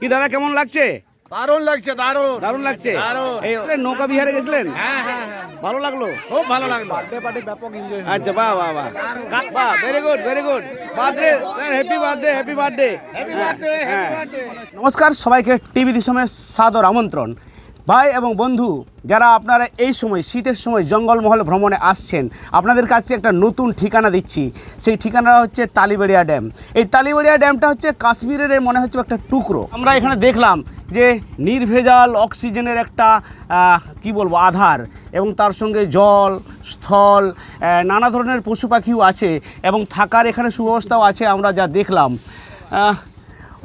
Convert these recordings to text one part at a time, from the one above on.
কি দাদা কেমন লাগছে? দারুণ লাগছে দারুণ। দারুণ লাগছে। নৌকা বিহারে গেছিলেন? ভালো লাগল? খুব ভালো লাগল। খুব ভালো লাগল আচ্ছা বাহ বাহ বাহ। বাহ very good very good birthday sir happy birthday happy birthday নমস্কার সবাইকে টিভি দিশমে সাদর আমন্ত্রণ। ভাই এবং বন্ধু, যারা আপনারা এই সময় শীতের সময় জঙ্গলমহল ভ্রমণে আসছেন, আপনাদের কাছে একটা নতুন ঠিকানা দিচ্ছি। সেই ঠিকানাটা হচ্ছে তালিবেড়িয়া ড্যাম। এই তালিবেড়িয়া ড্যামটা হচ্ছে কাশ্মীরের মনে হচ্ছে একটা টুকরো। আমরা এখানে দেখলাম যে নির্ভেজাল অক্সিজেনের একটা কি বলব, আধার এবং তার সঙ্গে জল, স্থল নানা ধরনের পশু পাখিও আছে এবং থাকার এখানে সুব্যবস্থাও আছে, আমরা যা দেখলাম।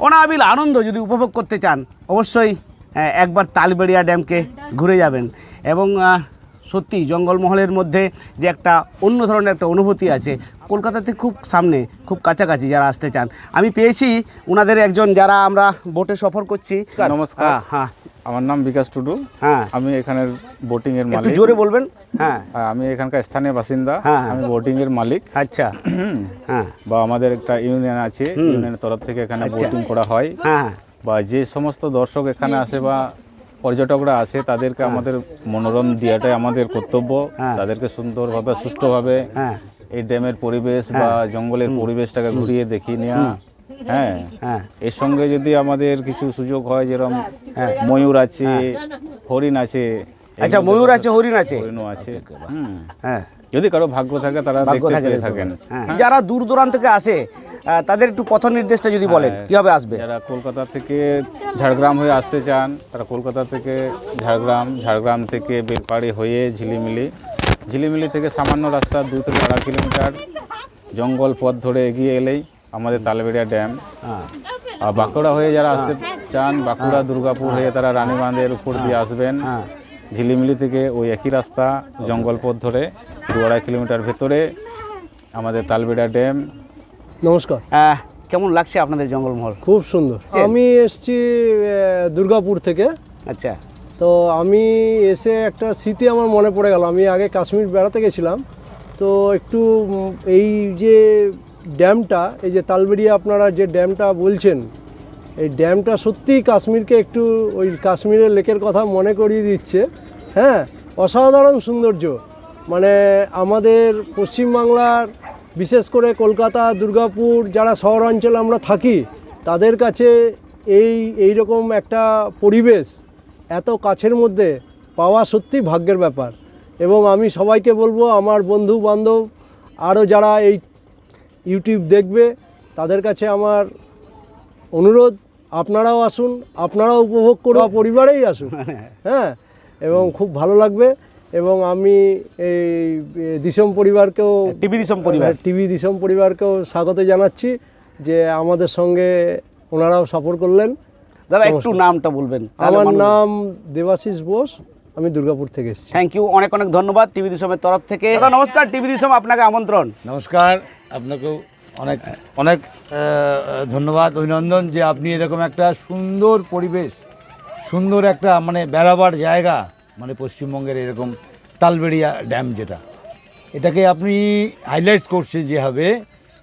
অনাবিল আনন্দ যদি উপভোগ করতে চান, অবশ্যই একবার তালবেড়িয়া ড্যামকে ঘুরে যাবেন। এবং সত্যি জঙ্গলমহলের মধ্যে যে একটা অন্য ধরনের একটা অনুভূতি আছে কলকাতাতে খুব সামনে খুব কাছাকাছি যারা আসতে চান। আমি পেয়েছি ওনাদের একজন যারা আমরা বোটে সফর করছি। নমস্কার। হ্যাঁ হ্যাঁ। আমার নাম বিকাশ টুডু। হ্যাঁ। আমি এখানের বোটিং এর মালিক। জোরে বলবেন। হ্যাঁ। হ্যাঁ, আমি এখানকার স্থানীয় বাসিন্দা। হ্যাঁ, হ্যাঁ। আমি বোটিং এর মালিক। আচ্ছা। হ্যাঁ। বা আমাদের একটা ইউনিয়ন আছে ইউনিয়নের তরফ থেকে এখানে আচ্ছা। বোটিং করা হয় হ্যাঁ। বা যে সমস্ত দর্শক এখানে আসে বা পর্যটকরা আসে তাদেরকে আমাদের মনোরম দেওয়াটাই আমাদের কর্তব্য। হ্যাঁ। তাদেরকে সুন্দরভাবে সুষ্ঠুভাবে হ্যাঁ। এই ড্যামের পরিবেশ বা জঙ্গলের পরিবেশটাকে ঘুরিয়ে দেখিয়ে নেওয়া হ্যাঁ। হ্যাঁ। এর সঙ্গে যদি আমাদের কিছু সুযোগ হয় যেরকম ময়ূর আছে হরিণ আছে আচ্ছা ময়ূর আছে হরিণ আছে? হরিণও আছে। হ্যাঁ। যদি কারও ভাগ্য থাকে তারা ভাগ্য দেখতে থাকে থাকেন। হ্যাঁ। যারা দূর দূরান্ত থেকে আসে তাদের একটু পথ নির্দেশটা যদি বলেন কীভাবে আসবে? যারা কলকাতা থেকে ঝাড়গ্রাম হয়ে আসতে চান তারা কলকাতা থেকে ঝাড়গ্রাম ঝাড়গ্রাম থেকে বেলপাড়ি হয়ে ঝিলিমিলি। ঝিলিমিলি থেকে সামান্য রাস্তা দু থেকে আড়াই কিলোমিটার। জঙ্গল পথ ধরে এগিয়ে এলেই আমাদের তালবেড়িয়া ড্যাম। হ্যাঁ। আর বাঁকুড়া হয়ে যারা আসতে চান বাঁকুড়া দুর্গাপুর হয়ে তারা রানীবাঁধের উপর দিয়ে আসবেন। হ্যাঁ। ঝিলিমিলি থেকে ওই একই রাস্তা জঙ্গল পথ ধরে দু আড়াই কিলোমিটার ভেতরে আমাদের তালবেড়া ড্যাম। নমস্কার। কেমন লাগছে আপনাদের জঙ্গলমহল? খুব সুন্দর। আমি এসছি দুর্গাপুর থেকে। আচ্ছা। তো আমি এসে একটা স্মৃতি আমার মনে পড়ে গেল। আমি আগে কাশ্মীর বেড়াতে গেছিলাম। তো একটু এই যে ড্যামটা এই যে তালবেড়িয়া আপনারা যে ড্যামটা বলছেন এই ড্যামটা সত্যিই কাশ্মীরকে একটু ওই কাশ্মীরের লেকের কথা মনে করিয়ে দিচ্ছে। হ্যাঁ অসাধারণ সৌন্দর্য। মানে আমাদের পশ্চিমবাংলার বিশেষ করে কলকাতা দুর্গাপুর যারা শহরাঞ্চলে আমরা থাকি তাদের কাছে এই এই রকম একটা পরিবেশ এত কাছের মধ্যে পাওয়া সত্যি ভাগ্যের ব্যাপার। এবং আমি সবাইকে বলব আমার বন্ধু বান্ধব আরও যারা এই ইউটিউব দেখবে তাদের কাছে আমার অনুরোধ আপনারাও আসুন আপনারাও উপভোগ করুন পরিবারেই আসুন। হ্যাঁ এবং খুব ভালো লাগবে। এবং আমি এই দিশম পরিবারকেও টিভি দিশম পরিবার। টিভি দিশম পরিবারকেও স্বাগত জানাচ্ছি যে আমাদের সঙ্গে ওনারাও সফর করলেন। দাদা একটু নামটা বলবেন আমার নাম দেবাশিস বোস আমি দুর্গাপুর থেকে এসেছি। থ্যাংক ইউ অনেক অনেক ধন্যবাদ টিভি দিশমের তরফ থেকে। দাদা নমস্কার। টিভি দিশম আপনাকে আমন্ত্রণ। নমস্কার আপনাকেও অনেক অনেক ধন্যবাদ অভিনন্দন যে আপনি এরকম একটা সুন্দর পরিবেশ সুন্দর একটা মানে বেড়াবার জায়গা মানে পশ্চিমবঙ্গের এরকম তালবেড়িয়া ড্যাম যেটা। এটাকে আপনি হাইলাইটস করছে যেভাবে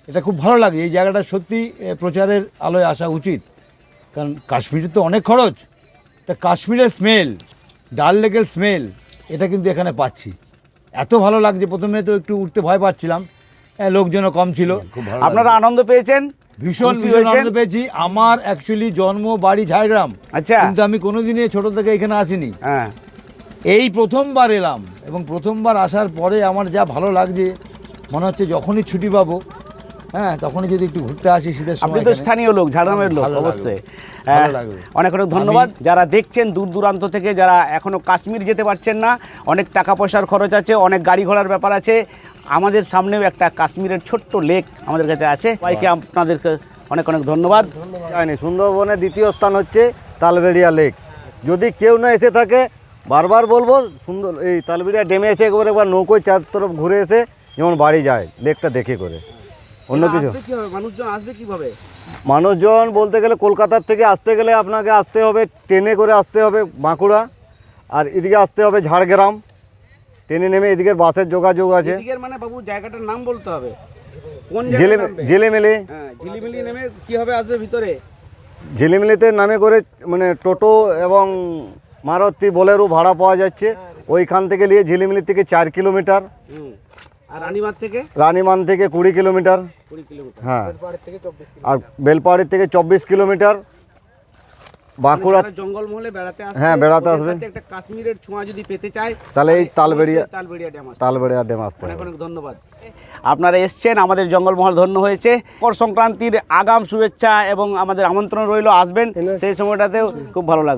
এটা খুব ভালো লাগে। এই জায়গাটা সত্যি প্রচারের আলোয় আসা উচিত। কারণ কাশ্মীরে তো অনেক খরচ। তা কাশ্মীরের স্মেল ডাল লেকের স্মেল এটা কিন্তু এখানে পাচ্ছি। এত ভালো লাগছে। প্রথমে তো একটু উঠতে ভয় পাচ্ছিলাম। হ্যাঁ, লোকজনও কম ছিল। খুব ভালো আপনারা আনন্দ পেয়েছেন? ভীষণ ভীষণ আনন্দ পেয়েছি। আমার অ্যাকচুয়ালি জন্ম বাড়ি ঝাড়গ্রাম। আচ্ছা। কিন্তু আমি কোনোদিনই ছোট থেকে এখানে আসিনি। হ্যাঁ। এই প্রথমবার এলাম এবং প্রথমবার আসার পরে আমার যা ভালো লাগছে মনে হচ্ছে যখনই ছুটি পাবো। হ্যাঁ তখনই যদি একটু ঘুরতে আসি শীতের আপনি সময় তো স্থানীয় লোক ঝাড়গ্রামের লোক ভালো অবশ্যই। ভালো হ্যাঁ। অনেক অনেক ধন্যবাদ। যারা দেখছেন দূর দূরান্ত থেকে যারা এখনও কাশ্মীর যেতে পারছেন না অনেক টাকা পয়সার খরচ আছে অনেক গাড়ি ঘোড়ার ব্যাপার আছে। আমাদের সামনেও একটা কাশ্মীরের ছোট্ট লেক আমাদের কাছে আছে। সবাইকে আপনাদেরকে অনেক অনেক ধন্যবাদ। যায়নি সুন্দরবনের দ্বিতীয় স্থান হচ্ছে তালবেড়িয়া লেক। যদি কেউ না এসে থাকে বারবার বলব সুন্দর এই তালবেড়িয়া ডেমে এসে একবার একবার নৌকোয় চার তরফ ঘুরে এসে যেমন বাড়ি যায় লেকটা দেখে করে। অন্য কিছু মানুষজন আসবে কীভাবে? মানুষজন বলতে গেলে কলকাতার থেকে আসতে গেলে আপনাকে আসতে হবে ট্রেনে করে আসতে হবে বাঁকুড়া আর এদিকে আসতে হবে ঝাড়গ্রাম। ট্রেনে নেমে এদিকে বাসের যোগাযোগ আছে। এদিকের মানে বাবু জায়গাটার নাম বলতে হবে। হ্যাঁ ঝিলিমিলি নেমে কীভাবে আসবে ভিতরে? ঝিলিমিলিতে নামে করে মানে টোটো এবং মারুতি বোলেরো ভাড়া পাওয়া যাচ্ছে। ওইখান থেকে নিয়ে ঝিলিমিলি থেকে চার কিলোমিটার। আর থেকে? রানীমান থেকে কুড়ি কিলোমিটার। হ্যাঁ। আর বেলপাহাড়ি থেকে চব্বিশ কিলোমিটার। বাঁকুড়া যারা জঙ্গলমহলে বেড়াতে আসবে। হ্যাঁ, বেড়াতে আসবে। একটা কাশ্মীরের ছোঁয়া যদি পেতে চায় তাহলে এই তালবেড়িয়া তালবেড়িয়া ড্যাম তালবেড়িয়া ড্যাম আসতে অনেক অনেক ধন্যবাদ। আপনারা এসছেন আমাদের জঙ্গলমহল ধন্য হয়েছে। মকর সংক্রান্তির আগাম শুভেচ্ছা এবং আমাদের আমন্ত্রণ রইল আসবেন। সেই সময়টাতেও খুব ভালো লাগবে।